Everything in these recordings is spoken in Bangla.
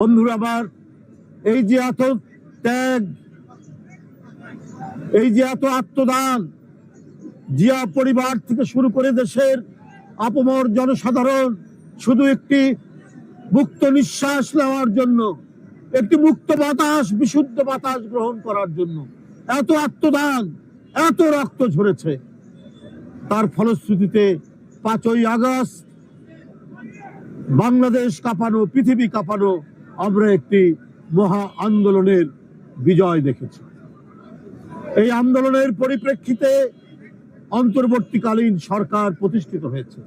বন্ধুরা আমার, এই যে এত ত্যাগ, এই যে এত আত্মদান জিয়া পরিবার থেকে শুরু করে দেশের আপমর জনসাধারণ শুধু একটি মুক্ত নিঃশ্বাস নেওয়ার জন্য, একটি মুক্ত বাতাস, বিশুদ্ধ বাতাস গ্রহণ করার জন্য এত আত্মদান, এত রক্ত ঝরেছে। তার ফলশ্রুতিতে পাঁচই আগস্ট বাংলাদেশ কাঁপানো, পৃথিবী কাঁপানো আমরা একটি মহা আন্দোলনের বিজয় দেখেছি। এই আন্দোলনের পরিপ্রেক্ষিতে অন্তর্বর্তীকালীন সরকার প্রতিষ্ঠিত হয়েছে।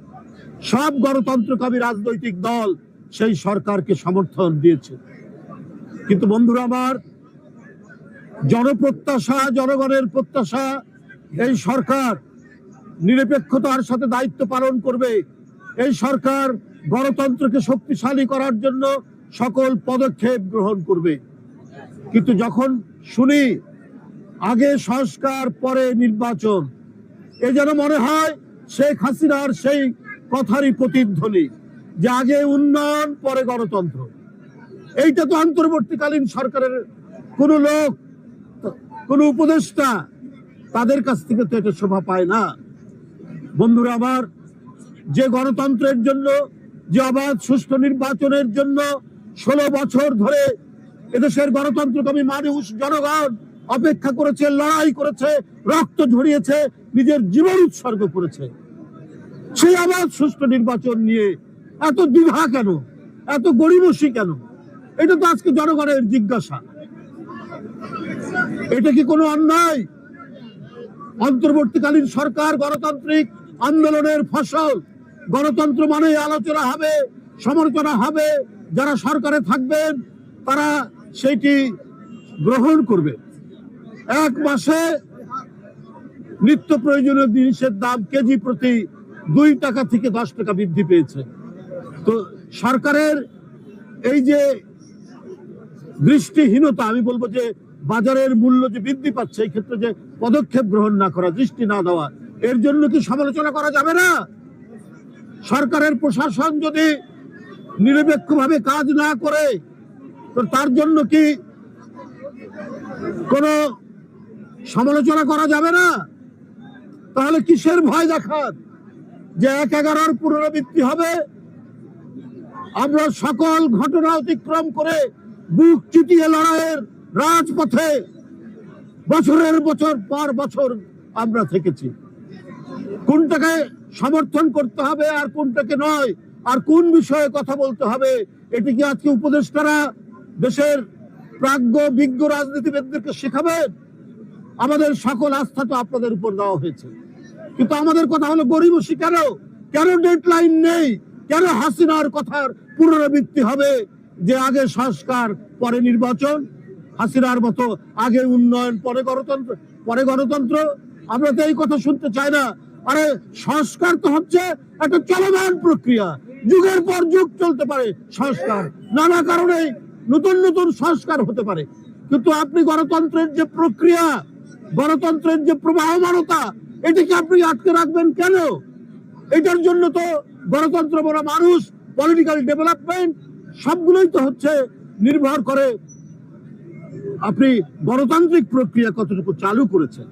সব গণতন্ত্রকামী রাজনৈতিক দল সেই সরকারকে সমর্থন দিয়েছে। কিন্তু বন্ধুরা আমার, জনপ্রত্যাশা, জনগণের প্রত্যাশা, এই সরকার নিরপেক্ষতার সাথে দায়িত্ব পালন করবে। এই সরকার গণতন্ত্রকে শক্তিশালী করার জন্য সকল পদক্ষেপ গ্রহণ করবে। কিন্তু যখন শুনি আগে সংস্কার, পরে নির্বাচন, এ যেন মনে হয় শেখ হাসিনার সেই কথারই প্রতিধ্বনি যে আগে উন্নয়ন, পরে গণতন্ত্র। এইটা তো অন্তর্বর্তীকালীন সরকারের কোন লোক, কোন উপদেষ্টা তাদের কাছ থেকে তো এটা শোভা পায় না। বন্ধুরা আমার, যে গণতন্ত্রের জন্য, যে অবাধ সুষ্ঠু নির্বাচনের জন্য ষোলো বছর ধরে এদেশের গণতন্ত্রকামী মানুষ, জনগণ অপেক্ষা করেছে, লড়াই করেছে, রক্ত ঝরিয়েছে, নিজের জীবন উৎসর্গ করেছে। সেই আবার সুষ্ঠু নির্বাচন নিয়ে এত দ্বিধা কেন? এত গরিবসী কেন? এটা তো আজকে জনগণের জিজ্ঞাসা। এটা কি কোনো অন্যায়? অন্তর্বর্তীকালীন সরকার গণতান্ত্রিক আন্দোলনের ফসল। গণতন্ত্র মানে আলোচনা হবে, সমালোচনা হবে যারা সরকারে থাকবেন তারা সেইটি গ্রহণ করবে। এক মাসে নিত্য প্রয়োজনীয় জিনিসের দাম কেজি প্রতি দুই টাকা থেকে দশ টাকা বৃদ্ধি পেয়েছে। তো সরকারের এই যে দৃষ্টিহীনতা, আমি বলব যে বাজারের মূল্য যে বৃদ্ধি পাচ্ছে, এই ক্ষেত্রে যে পদক্ষেপ গ্রহণ না করা, দৃষ্টি না দেওয়া, এর জন্য কি সমালোচনা করা যাবে না? সরকারের প্রশাসন যদি নিরপেক্ষভাবে কাজ না করে, তো তার জন্য কি কোনো সমালোচনা করা যাবে না? তাহলে কিসের ভয় দেখার? যে এক এগারোর পুনরাবৃত্তি হবে? আমরা সকল ঘটনা অতিক্রম করে বুক চিটিয়ে লড়াইয়ের রাজপথে বছরের বছর পর বছর আমরা থেকেছি। কোনটাকে সমর্থন করতে হবে আর কোনটাকে নয় আর কোন বিষয়ে কথা বলতে হবে, এটি কি আজকে উপদেষ্টারা দেশের প্রাজ্ঞ, বিজ্ঞ রাজনীতিবিদদেরকে শেখাবেন আমাদের সকল আস্থা তো আপনাদের উপর দেওয়া হয়েছে। কিন্তু আমাদের কথা হলো গরিবসী কেন কেন ডেডলাইন নেই? কেন হাসিনার কথার পুনরাবৃত্তি হবে যে আগে সংস্কার, পরে নির্বাচন? হাসিনার মতো আগে উন্নয়ন, পরে গণতন্ত্র পরে গণতন্ত্র? আমরা তো এই কথা শুনতে চাই না। আরে সংস্কার তো হচ্ছে একটা চলমান প্রক্রিয়া। যুগের পর যুগ চলতে পারে সংস্কার। নানা কারণে নতুন নতুন সংস্কার হতে পারে। কিন্তু আপনি গণতন্ত্রের যে প্রক্রিয়া, গণতন্ত্রের যে প্রবাহমানতা, এটিকে আপনি আটকে রাখবেন কেন? এটার জন্য তো গণতন্ত্র বড় মানুষ পলিটিক্যাল ডেভেলপমেন্ট সবগুলোই তো হচ্ছে নির্ভর করে আপনি গণতান্ত্রিক প্রক্রিয়া কতটুকু চালু করেছেন।